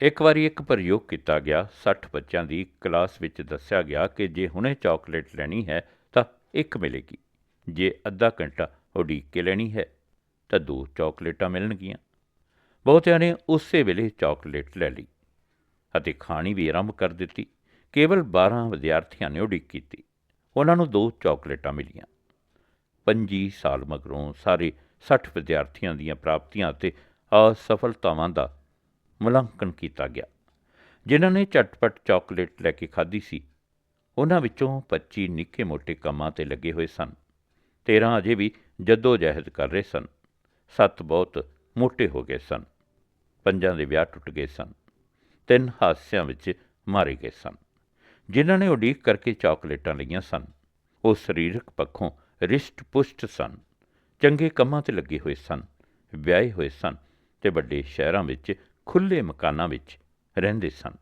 ਇੱਕ ਵਾਰੀ ਇੱਕ ਪ੍ਰਯੋਗ ਕੀਤਾ ਗਿਆ 60 ਬੱਚਿਆਂ ਦੀ ਕਲਾਸ ਵਿੱਚ ਦੱਸਿਆ ਗਿਆ ਕਿ ਜੇ ਹੁਣੇ ਚਾਕਲੇਟ ਲੈਣੀ ਹੈ ਤਾਂ ਇੱਕ ਮਿਲੇਗੀ, ਜੇ ਅੱਧਾ ਘੰਟਾ ਉਡੀਕ ਕੇ ਲੈਣੀ ਹੈ ਤਾਂ ਦੋ ਚਾਕਲੇਟਾਂ ਮਿਲਣਗੀਆਂ। ਬਹੁਤਿਆਂ ਨੇ ਉਸੇ ਵੇਲੇ ਚਾਕਲੇਟ ਲੈ ਲਈ ਅਤੇ ਖਾਣੀ ਵੀ ਆਰੰਭ ਕਰ ਦਿੱਤੀ। ਕੇਵਲ 12 ਵਿਦਿਆਰਥੀਆਂ ਨੇ ਉਡੀਕ ਕੀਤੀ। ਉਹਨਾਂ ਨੂੰ ਦੋ ਚਾਕਲੇਟਾਂ ਮਿਲੀਆਂ। 25 ਸਾਲ ਮਗਰੋਂ ਸਾਰੇ 60 ਵਿਦਿਆਰਥੀਆਂ ਦੀਆਂ ਪ੍ਰਾਪਤੀਆਂ ਅਤੇ ਅਸਫਲਤਾਵਾਂ ਦਾ ਮੁਲਾਂਕਣ ਕੀਤਾ ਗਿਆ। ਜਿਨ੍ਹਾਂ ਨੇ ਝਟਪਟ ਚਾਕਲੇਟ ਲੈ ਕੇ ਖਾਧੀ ਸੀ, ਉਹਨਾਂ ਵਿੱਚੋਂ 25 ਨਿੱਕੇ ਮੋਟੇ ਕੰਮਾਂ ਤੇ ਲੱਗੇ ਹੋਏ ਸਨ। 13 ਅਜੇ ਵੀ ਜੱਦੋ ਜਹਿਦ ਕਰ ਰਹੇ ਸਨ। ਸੱਤ ਬਹੁਤ ਮੋਟੇ ਹੋ ਗਏ ਸਨ। ਪੰਜਾਂ ਦੇ ਵਿਆਹ ਟੁੱਟ ਗਏ ਸਨ। ਤਿੰਨ ਹਾਦਸਿਆਂ ਵਿੱਚ ਮਾਰੇ ਗਏ ਸਨ। ਜਿਨ੍ਹਾਂ ਨੇ ਉਡੀਕ ਕਰਕੇ ਚਾਕਲੇਟਾਂ ਲਈਆਂ ਸਨ, ਉਹ ਸਰੀਰਕ ਪੱਖੋਂ ਰਿਸ਼ਟ ਪੁਸ਼ਟ ਸਨ, ਚੰਗੇ ਕੰਮਾਂ ਤੇ ਲੱਗੇ ਹੋਏ ਸਨ, ਵਿਆਹੇ ਹੋਏ ਸਨ ਤੇ ਵੱਡੇ ਸ਼ਹਿਰਾਂ ਵਿੱਚ ਖੁੱਲੇ ਮਕਾਨਾਂ ਵਿੱਚ ਰਹਿੰਦੇ ਸਨ।